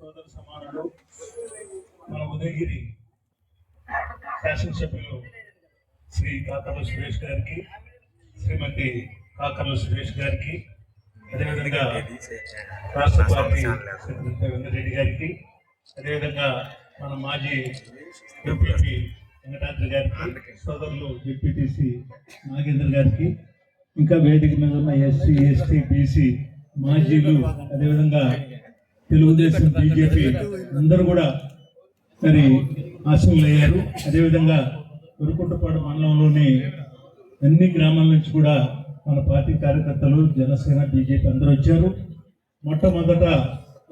సోదర సమానుడు మన ఉదయగిరి శాసనసభ్యులు శ్రీ కాకర్ల సురేష్ గారికి శ్రీమతి కాకర్ల సురేష్ గారికి అదేవిధంగా రాష్ట్ర పార్టీ సెక్రటరీ వెంకటరెడ్డి గారికి అదేవిధంగా మన మాజీ ఎంపీ వెంకటాద్రి గారికి సోదరులు డిప్యూటీసీ నాగేంద్ర గారికి ఇంకా వేదిక మీద ఉన్న ఎస్సీ ఎస్టీ బీసీ మాజీలు అదేవిధంగా తెలుగుదేశం బీజేపీ అందరూ కూడా మరి ఆశలు అయ్యారు. అదేవిధంగా ఉరుకుంటపాడు మండలంలోని అన్ని గ్రామాల నుంచి కూడా మన పార్టీ కార్యకర్తలు జనసేన బీజేపీ అందరూ వచ్చారు. మొట్టమొదట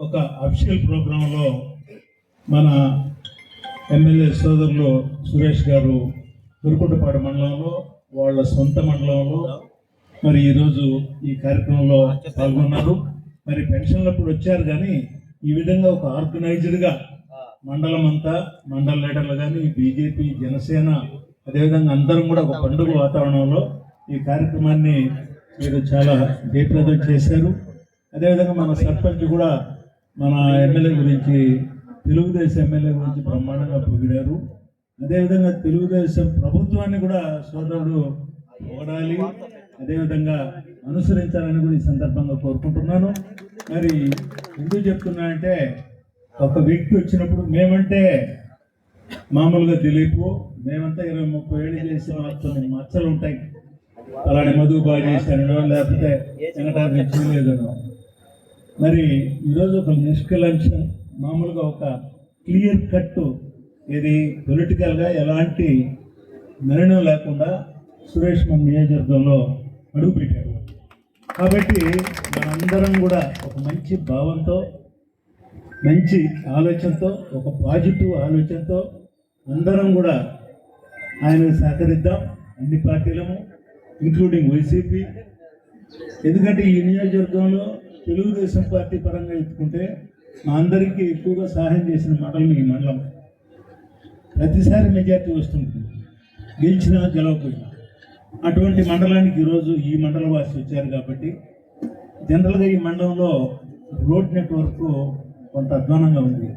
ఒక అఫిషియల్ ప్రోగ్రాంలో మన ఎమ్మెల్యే సోదరులు సురేష్ గారు గురుకుంటపాడు మండలంలో వాళ్ళ సొంత మండలంలో మరి ఈరోజు ఈ కార్యక్రమంలో పాల్గొన్నారు. మరి పెన్షన్లప్పుడు వచ్చారు కానీ ఈ విధంగా ఒక ఆర్గనైజ్డ్గా మండలం అంతా మండల లీడర్లు కానీ బీజేపీ జనసేన అదేవిధంగా అందరం కూడా ఒక పండుగ వాతావరణంలో ఈ కార్యక్రమాన్ని మీరు చాలా జయప్రదం చేశారు. అదేవిధంగా మన సర్పంచ్ కూడా మన ఎమ్మెల్యే గురించి తెలుగుదేశం ఎమ్మెల్యే గురించి బ్రహ్మాండంగా పొగిడారు. అదేవిధంగా తెలుగుదేశం ప్రభుత్వాన్ని కూడా సోదరుడు పొగడాలి అదేవిధంగా అనుసరించాలని కూడా ఈ సందర్భంగా కోరుకుంటున్నాను. మరి ఎందుకు చెప్తున్నా అంటే ఒక వ్యక్తి వచ్చినప్పుడు మేమంటే మామూలుగా దిలీపు మేమంతా ఇరవై ముప్పై ఏళ్ళు చేసి మాకు కొన్ని మచ్చలు ఉంటాయి. అలానే మధు బాగా చేశాను లేకపోతే వెంకటాద్రి చేయలేదనో మరి ఈరోజు ఒక నిష్కలంశం మామూలుగా ఒక క్లియర్ కట్ ఇది పొలిటికల్గా ఎలాంటి నిర్ణయం లేకుండా సురేష్ మన నియోజకవర్గంలో అడుగుపెట్టాడు కాబట్టి మనందరం కూడా ఒక మంచి భావంతో మంచి ఆలోచనతో ఒక పాజిటివ్ ఆలోచనతో అందరం కూడా ఆయన సహకరిద్దాం. అన్ని పార్టీలము ఇంక్లూడింగ్ వైసీపీ ఎందుకంటే ఈ నియోజకవర్గంలో తెలుగుదేశం పార్టీ పరంగా ఎత్తుకుంటే మా అందరికీ ఎక్కువగా సహాయం చేసిన మండలం ఈ మండలం. ప్రతిసారి మెజార్టీ వస్తుంది గెలిచినా గెలవకపోయినా. అటువంటి మండలానికి ఈరోజు ఈ మండల వాసి వచ్చారు కాబట్టి జనరల్గా ఈ మండలంలో రోడ్ నెట్వర్క్ కొంత అధ్వానంగా ఉంది.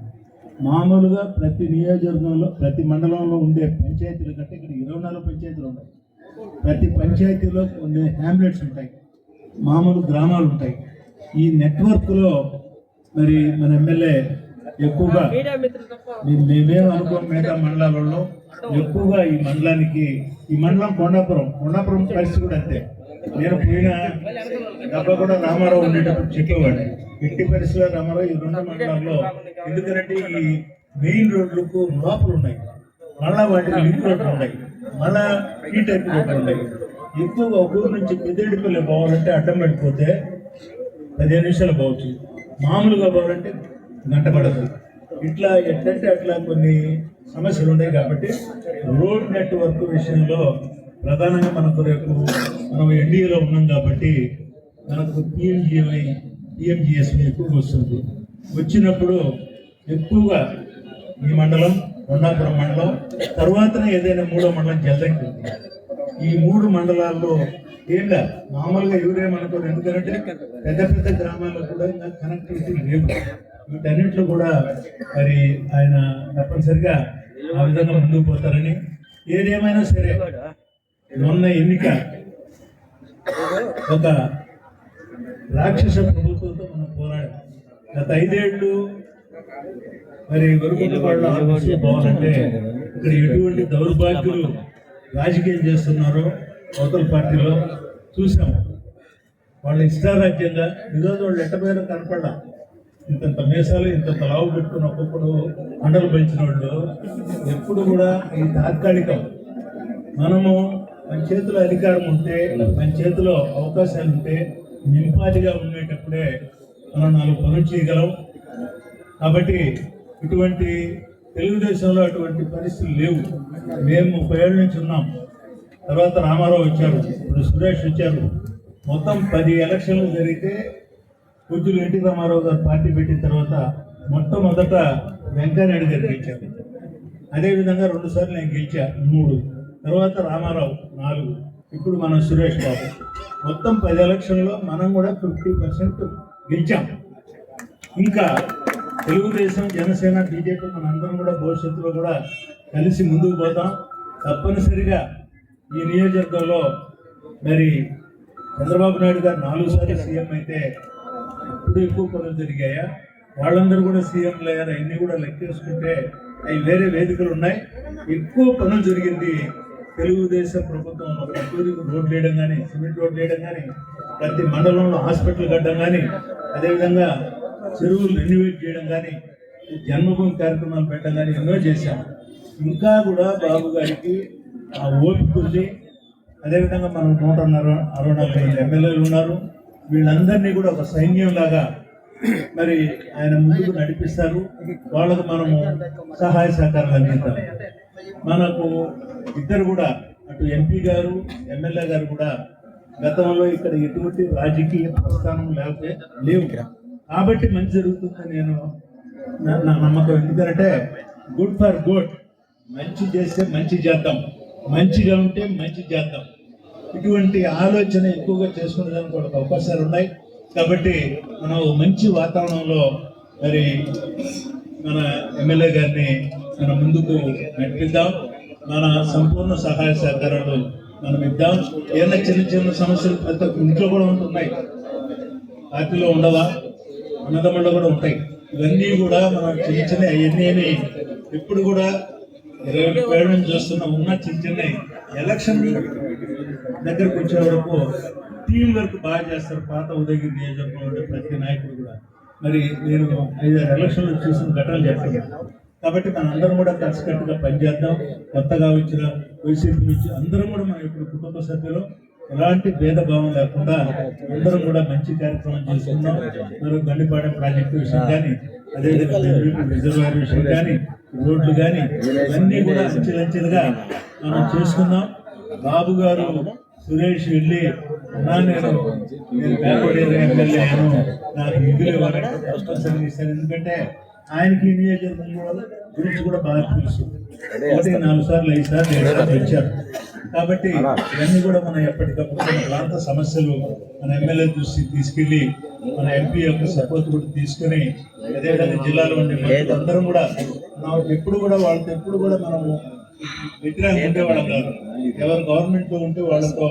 మామూలుగా ప్రతి నియోజకవర్గంలో ప్రతి మండలంలో ఉండే పంచాయతీల కంటే ఇక్కడ ఇరవై నాలుగు పంచాయతీలు ఉన్నాయి. ప్రతి పంచాయతీలో ఉండే హ్యామ్లెట్స్ ఉంటాయి. మామూలు గ్రామాలు ఉంటాయి. ఈ నెట్వర్క్లో మరి మన ఎమ్మెల్యే ఎక్కువగా మేము మేమేం అనుకోం మిగతా మండలాలలో ఎక్కువగా ఈ మండలానికి ఈ మండలం కొండాపురం కొండాపురం పరిస్థితి కూడా అంతే. నేను పోయిన దెబ్బ కూడా రామారావు ఉండేటప్పుడు చెప్పేవాడిని. ఎట్టి పరిస్థితుల్లో రామారావు ఈ రెండు మండలాల్లో ఎందుకంటే ఈ మెయిన్ రోడ్లకు లోపలు ఉన్నాయి. మళ్ళా వాటికి లింక్ రోడ్లు ఉన్నాయి. మళ్ళా ఈ టైప్ రోడ్లు ఉన్నాయి. ఎక్కువగా ఒక ఊరు నుంచి పెద్దడిపల్లి పోవాలంటే అడ్డం పడిపోతే పదిహేను నిమిషాలు పోవచ్చు. మామూలుగా పోవాలంటే గంటపడదు ఇట్లా ఎట్లంటే అట్లా కొన్ని సమస్యలు ఉన్నాయి కాబట్టి రోడ్ నెట్వర్క్ విషయంలో ప్రధానంగా మనకు రేపు మనం ఎన్డీఏలో ఉన్నాం కాబట్టి మనకు పిఎంజిఐ పిఎంజిఎస్ ఎక్కువగా వస్తుంది. వచ్చినప్పుడు ఎక్కువగా ఈ మండలం కొండాపురం మండలం తర్వాత ఏదైనా మూడో మండలం జల్దంకి ఈ మూడు మండలాల్లో ఏం లేదు మామూలుగా ఎవరేమనుకోరు ఎందుకంటే పెద్ద పెద్ద గ్రామాల్లో కూడా ఇంకా కనెక్టివిటీ లేవు వీటన్నింటిలో కూడా మరి ఆయన తప్పనిసరిగా ఆ విధంగా ముందుకు పోతారని ఏదేమైనా సరే మొన్న ఎన్నిక ఒక రాక్షస ప్రభుత్వంతో మనం పోరాడాం. గత ఐదేళ్ళు మరి వరకుంట వాళ్ళ పోవాలంటే ఇక్కడ ఎటువంటి దౌర్భాగ్యులు రాజకీయం చేస్తున్నారో అవతల పార్టీలో చూసాము వాళ్ళ ఇష్టారాజ్యంగా ఈరోజు వాళ్ళు ఎట్టపోయారో కనపడ్డా. ఇంతంత మీసాలు ఇంతంత లావు పెట్టుకుని ఒక్కొక్కడు అండలు పెంచిన వాళ్ళు ఎప్పుడు కూడా ఈ తాత్కాలికం. మనము మన చేతిలో అధికారం ఉంటే మన చేతిలో అవకాశాలు ఉంటే నింపాదిగా ఉండేటప్పుడే మనం నాలుగు పనులు చేయగలం. కాబట్టి ఇటువంటి తెలుగుదేశంలో అటువంటి పరిస్థితులు లేవు. మేము ముప్పై ఏళ్ళ నుంచి ఉన్నాం. తర్వాత రామారావు వచ్చారు ఇప్పుడు సురేష్ వచ్చారు. మొత్తం పది ఎలక్షన్లు జరిగితే పూజ్యులు ఎన్టీ రామారావు గారు పార్టీ పెట్టిన తర్వాత మొట్టమొదట వెంకయ్యనాయుడు గారు గెలిచారు. అదేవిధంగా రెండు సార్లు నేను గెలిచా మూడు. తర్వాత రామారావు నాలుగు. ఇప్పుడు మనం సురేష్ బాబు. మొత్తం పది ఎలక్షన్లో మనం కూడా ఫిఫ్టీ పర్సెంట్ గెలిచాం. ఇంకా తెలుగుదేశం జనసేన బీజేపీ మనందరం కూడా భవిష్యత్తులో కూడా కలిసి ముందుకు పోతాం. తప్పనిసరిగా ఈ నియోజకవర్గంలో మరి చంద్రబాబు నాయుడు గారు నాలుగు సార్లు సీఎం అయితే ఇప్పుడు ఎక్కువ పనులు జరిగాయా? వాళ్ళందరూ కూడా సీఎంలు అయ్యారు అన్నీ కూడా లెక్కేసుకుంటే అవి వేరే వేదికలు ఉన్నాయి. ఎక్కువ పనులు జరిగింది తెలుగుదేశం ప్రభుత్వం ప్రకృతి రోడ్లు వేయడం కానీ సిమెంట్ రోడ్లు వేయడం కానీ ప్రతి మండలంలో హాస్పిటల్ కట్టడం కానీ అదేవిధంగా చెరువులు రెన్యువేట్ చేయడం కానీ జన్మభూమి కార్యక్రమాలు పెట్టడం కానీ ఎన్నో చేశాము ఇంకా కూడా బాబు గారికి ఆ ఓపిక ఉంది. అదేవిధంగా మనం నూట అరవై నాలుగు ఎమ్మెల్యేలు ఉన్నారు. వీళ్ళందరినీ కూడా ఒక సైన్యం లాగా మరి ఆయన ముందుకు నడిపిస్తారు. వాళ్ళకు మనము సహాయ సహకారాలు అందిస్తాం. మనకు ఇద్దరు కూడా అటు ఎంపీ గారు ఎమ్మెల్యే గారు కూడా గతంలో ఇక్కడ ఎటువంటి రాజకీయ ప్రస్థానం లేకపోతే లేవు. కాబట్టి మంచి జరుగుతుందని నేను నా- నా నమ్మకం. ఎందుకంటే గుడ్ ఫర్ గుడ్. మంచి చేస్తే మంచి చేద్దాం. మంచిగా ఉంటే మంచి చేద్దాం. ఇటువంటి ఆలోచన ఎక్కువగా చేసుకునేదానికి కూడా అవకాశాలు ఉన్నాయి. కాబట్టి మనం మంచి వాతావరణంలో మరి మన ఎమ్మెల్యే గారిని మన ముందుకు నడిపిద్దాం. మన సంపూర్ణ సహాయ సహకారాలు మనం ఇద్దాం. ఏదైనా చిన్న చిన్న సమస్యలు ప్రతి ఒక్క ఇంట్లో కూడా ఉంటున్నాయి. పార్టీలో ఉండవా? అన్నదమ్ముళ్ళు కూడా ఉంటాయి. ఇవన్నీ కూడా మనం చిన్న చిన్న అవన్నీ ఇప్పుడు కూడా ఇరవై ఏళ్ళ నుంచి చూస్తున్నాం ఉన్న చిన్న చిన్న ఎలక్షన్ దగ్గరకు వచ్చే వరకు టీం వర్క్ బాగా చేస్తారు. పాత ఉదయగిరి నియోజకవర్గంలో ప్రతి నాయకుడు కూడా. మరి నేను ఐదారు ఎలక్షన్లు చూసిన ఘటనలు చెప్పాను. కాబట్టి మన అందరం కూడా కలిసికట్టుగా పనిచేద్దాం. కొత్తగా వచ్చిన వైసీపీ నుంచి అందరం కూడా మన ఇప్పుడు కుటుంబ సభ్యులు. ఎలాంటి భేదభావం లేకుండా అందరం కూడా మంచి కార్యక్రమం చేసుకుందాం. మరి గండిపాడ ప్రాజెక్టు విషయం కానీ అదేవిధంగా రిజర్వాయర్ విషయం కానీ రోడ్లు కానీ ఇవన్నీ కూడా అంచెలంచెలుగా మనం చేసుకుందాం. బాబు గారు సురేష్ వెళ్ళి నేను నేను బ్యాక్వర్డ్ ఎమ్మెల్యే నాకు మిగులు ఇవ్వాలంటే ఇస్తాను ఎందుకంటే ఆయనకి నియోజకవర్గం గురించి కూడా బాగా తెలుసు. ఒకటి నాలుగు సార్లు ఐదు సార్లు ఏడు సార్లు వచ్చారు కాబట్టి ఇవన్నీ కూడా మనం ఎప్పటికప్పుడు మన ప్రాంత సమస్యలు మన ఎమ్మెల్యే దృష్టికి తీసుకెళ్ళి మన ఎంపీ యొక్క సపోర్ట్ కూడా తీసుకొని అదేవిధంగా జిల్లాలో ఉండే అందరం కూడా మనం ఎప్పుడు కూడా వాళ్ళతో ఎప్పుడు కూడా మనము వ్యతిరేకం ఉండేవాళ్ళం కాదు. ఎవరు గవర్నమెంట్లో ఉంటే వాళ్ళతో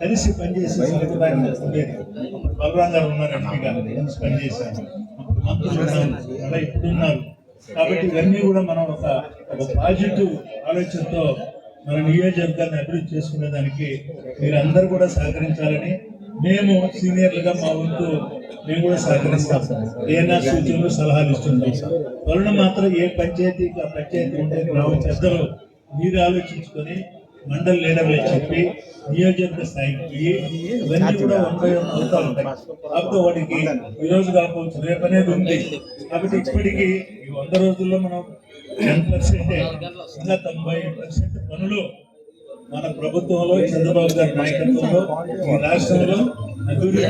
కలిసి పనిచేసే సంప్రదాయం ఉండేది అప్పుడు బలరాం గారు ఉన్నారు ఎంపీగా కలిసి పనిచేశారు. అప్పుడు మంత్రులు ఉన్నారు అలా ఇప్పుడు ఉన్నారు. కాబట్టి ఇవన్నీ కూడా మనం ఒక ఒక పాజిటివ్ ఆలోచనతో మన నియోజకవర్గాన్ని అభివృద్ధి చేసుకునే దానికి మీరందరూ కూడా సహకరించాలని మేము సీనియర్లుగా మా వంతు మేము కూడా సహకరిస్తాం. ఏదైనా సూచనలు సలహాలు ఇస్తుంటాం. వలన మాత్రం ఏ పంచాయతీకి ఆ పంచాయతీ ఉంటే గ్రామ పెద్దలు మీరు ఆలోచించుకొని మండల లీడర్లకు చెప్పి నియోజకవర్గ స్థాయికి ఇవన్నీ కూడా వన్ బై వన్ అవుతా ఉంటాయి. కాబట్టి వాటికి ఈ రోజు కాకపోవచ్చు రేపు అనేది ఉంది. కాబట్టి ఇప్పటికీ ఈ వంద రోజుల్లో మనం టెన్ పర్సెంట్ ఇంకా తొంభై పర్సెంట్ పనులు మన ప్రభుత్వంలో చంద్రబాబు గారి నాయకత్వంలో ఈ రాష్ట్రంలో అభివృద్ధి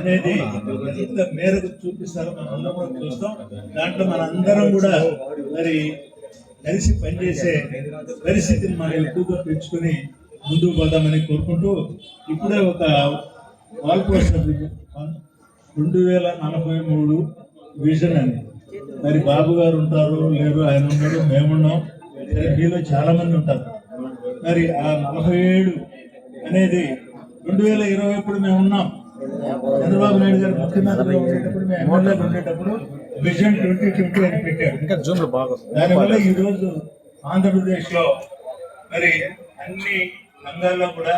అనేది ఎంత మేరకు చూపిస్తారో మనం అందరం కూడా చూస్తాం. దాంట్లో మన అందరం కూడా మరి కలిసి పనిచేసే పరిస్థితిని మనం ఎక్కువగా పెంచుకొని ముందుకు పోదామని కోరుకుంటూ ఇప్పుడే ఒక వాల్ పోస్టర్ రెండు వేల నలభై మూడు విజన్ అని. మరి బాబు గారు ఉంటారు లేరు ఆయన ఉన్నాడు మేమున్నాం. సరే మీలో చాలా మంది ఉంటారు. మరి ఆ నలభై ఏడు అనేది రెండు వేల ఇరవై ఇప్పుడు మేము ఉన్నాం చంద్రబాబు నాయుడు గారు ముఖ్యమంత్రి ఉండేటప్పుడు మేము ఎమ్మెల్యేలు ఉండేటప్పుడు విజన్ ట్వంటీ ట్వంటీ అని పెట్టాడు ఇంకా జూమ్లో బాగా దానివల్ల ఈ రోజు ఆంధ్రప్రదేశ్లో మరి అన్ని రంగాల్లో కూడా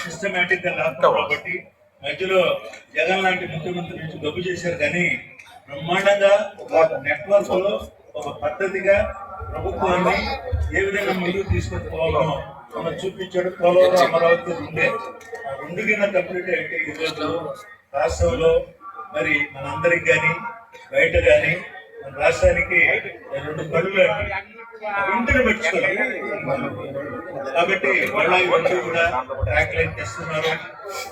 సిస్టమేటిక్గా లాక్డౌన్ కాబట్టి మధ్యలో జగన్ లాంటి ముఖ్యమంత్రి నుంచి గబ్బు చేశారు కానీ బ్రహ్మాండంగా ఒక నెట్వర్క్లో ఒక పద్ధతిగా ప్రభుత్వాన్ని ఏ విధంగా ముందుకు తీసుకొచ్చుకోవాలో మనం చూపించాడు పోలవరం అమరావతి ఉండే రెండు కింద కంప్లీట్ అయితే ఈ రోజు రాష్ట్రంలో మరి మనందరికి కానీ బయట కానీ మన రాష్ట్రానికి రెండు పనులు ఇంటిని పెట్టుకోవాలి కాబట్టి మళ్ళా ఇవన్నీ కూడా ట్రాక్ లైన్ తెస్తున్నారు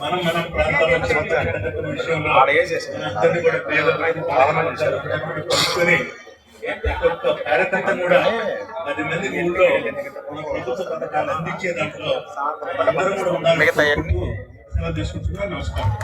మనం మన ప్రాంతాల్లో విషయంలో మనందరినీ కూడా పేద పడుకొని ఒక్కొక్క కార్యకర్త కూడా పది మంది ఊళ్ళో మన ప్రభుత్వ పథకాలు అందించే దాంట్లో అందరూ కూడా తీసుకుంటున్నాను నమస్కారం.